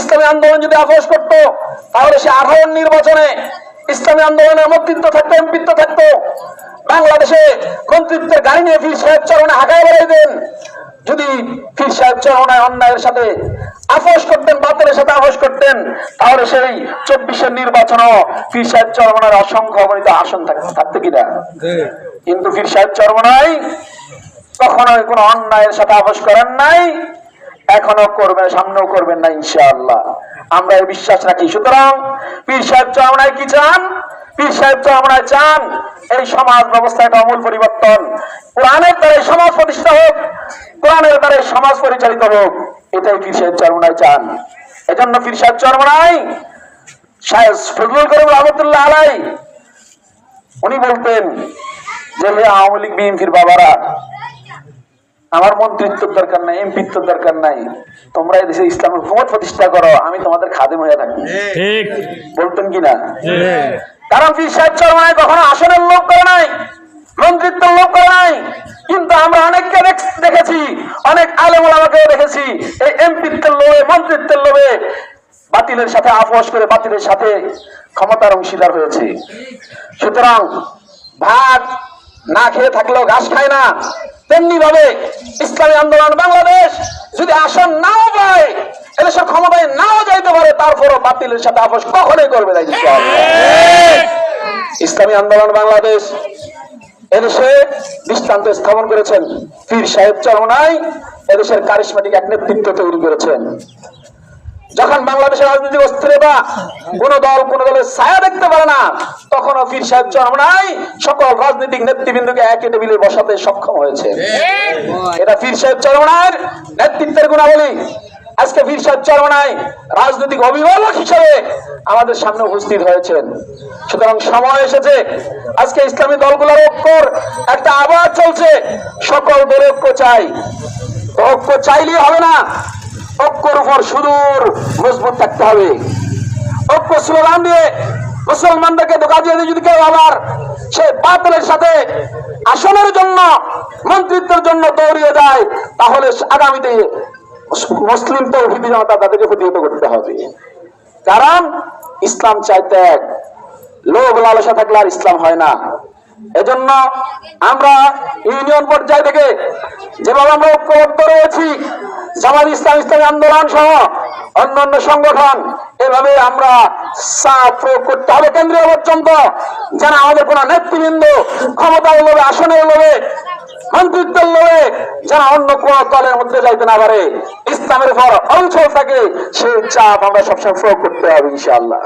ইসলামী আন্দোলন যদি আপোষ করত তাহলে সে আঠারো নির্বাচনে ইসলামী আন্দোলনের মন্ত্রিত্ব থাকতো এমপিত্ব থাকতো। বাংলাদেশে মন্ত্রিত্বের গাড়ি নিয়ে ফির সাহেব চরণে হাঁকায় বেড়াই দেন যদি ফির সাহেব চরণায় অন্যায়ের সাথে আপোষ করতেন বাতিলের সাথে আপোষ করতেন তাহলে সেই চব্বিশের নির্বাচনও ফির সাহেব চরমনার অসংখ্য অগণিত আসন থাকতো থাকতো কিনা? কিন্তু ফির সাহেব চরমনাই কখনোই কোনো অন্যায়ের সাথে আপোষ করেন নাই। এখনও করবেন, সামনেও করবেন না, ইনশাআল্লাহ। আমরা এই বিশ্বাস রাখি। সুতরাং পীর সাহেব চরমনায় কি চান? পীর সাহেব চরমনায় চান এই সমাজ ব্যবস্থা একটা অমূল পরিবর্তন। কোরআনের দ্বারা সমাজ প্রতিষ্ঠা হোক, কোরআনের দ্বারা সমাজ পরিচালিত হোক, এটাই পীর সাহেব চরমনায় চান। এজন্য পীর সাহেব চরমনায় ফজলুল করিম রহমতুল্লাহ আলাই উনি বলতেন যে আওয়ামী লীগ, বিএনপির বাবারা আমার মন্ত্রিত্বের দরকার নাই এমপিত্বের দরকার নাই। তোমরা এই দেশে ইসলামের হুকুমত প্রতিষ্ঠা করো আমি তোমাদের খাদেম হয়ে থাকি ঠিক। বলতেন কিনা? কারণ পীর সাহেব চরমায় কখনো আসনের লোক করে নাই মন্ত্রিত্বের লোক করে নাই কিন্তু আমরা অনেককে দেখেছি অনেক দেখেছি এই এমপিত্বের লোভে মন্ত্রিত্বের লোভে বাতিলের সাথে আপোষ করে বাতিলের সাথে ক্ষমতার অংশীদার হয়েছে। সুতরাং ভাত না খেয়ে থাকলেও ঘাস খায় না। তেমনি ভাবে ইসলামী আন্দোলন বাংলাদেশ যদি আসন নাও পায় এদেশের ক্ষমতায় নাও যাইতে পারে, তারপরও বাতিলের সাথে আপোষ কখনোই করবে না ইসলামী আন্দোলন বাংলাদেশ এদেশে দৃষ্টান্ত স্থাপন করেছেন। পীর সাহেব চরমনাই এদেশের কারিশমাটিক এক নেতৃত্ব তৈরি করেছেন। যখন বাংলাদেশের রাজনৈতিক অস্থিরতা কোন দল কোন দলের ছায়া দেখতে পারে না তখনও পীর সাহেব চরমনাই সকল রাজনৈতিক নেতৃবৃন্দকে একই টেবিলে বসাতে সক্ষম হয়েছে। এটা পীর সাহেব চরমনায়ের নেতৃত্বের গুণাবলী। আজকে পীর সাহেব চরমনাই রাজনৈতিক অভিভাবক হিসেবে আমাদের সামনে উপস্থিত হয়েছেন। সুতরাং সময় এসেছে। আজকে ইসলামী দলগুলোর ঐক্যর একটা আবার চলছে। সকল দল ঐক্য চাই। ঐক্য চাইলেই হবে না। ঐক্যর উপর সুদূর মজবুত থাকতে হবে। ঐক্য স্লোগান দিয়ে মুসলমানদেরকে ধোকা দিয়ে যদি কেউ আবার সে বাতিলের সাথে আসনের জন্য, মন্ত্রিত্বের জন্য দৌড়িয়ে যায়, তাহলে আগামীতে মুসলিম তৌহিদি জনতা তাদেরকে প্রতিহত করতে হবে। কারণ ইসলাম চাই ত্যাগ লোভ লালসা থাকলে আর ইসলাম হয় না। এজন্য আমরা ইউনিয়ন পর্যায় থেকে যেভাবে আমরা ঐক্যবদ্ধ রয়েছি জামাত ইসলাম ইসলামী আন্দোলন সহ অন্যান্য সংগঠন, এভাবে আমরা প্রয়োগ করতে হবে। কেন্দ্রীয় পর্যন্ত যেন আমাদের কোন নেতৃবৃন্দ ক্ষমতার লোভে, আসনের লোভে, মন্ত্রিত্বের লোভে যেন অন্য কোন দলের মধ্যে যাইতে না পারে। ইসলামের উপর অঞ্চল থাকে, সেই চাপ আমরা সবসময় প্রয়োগ করতে হবে ইনশাআল্লাহ।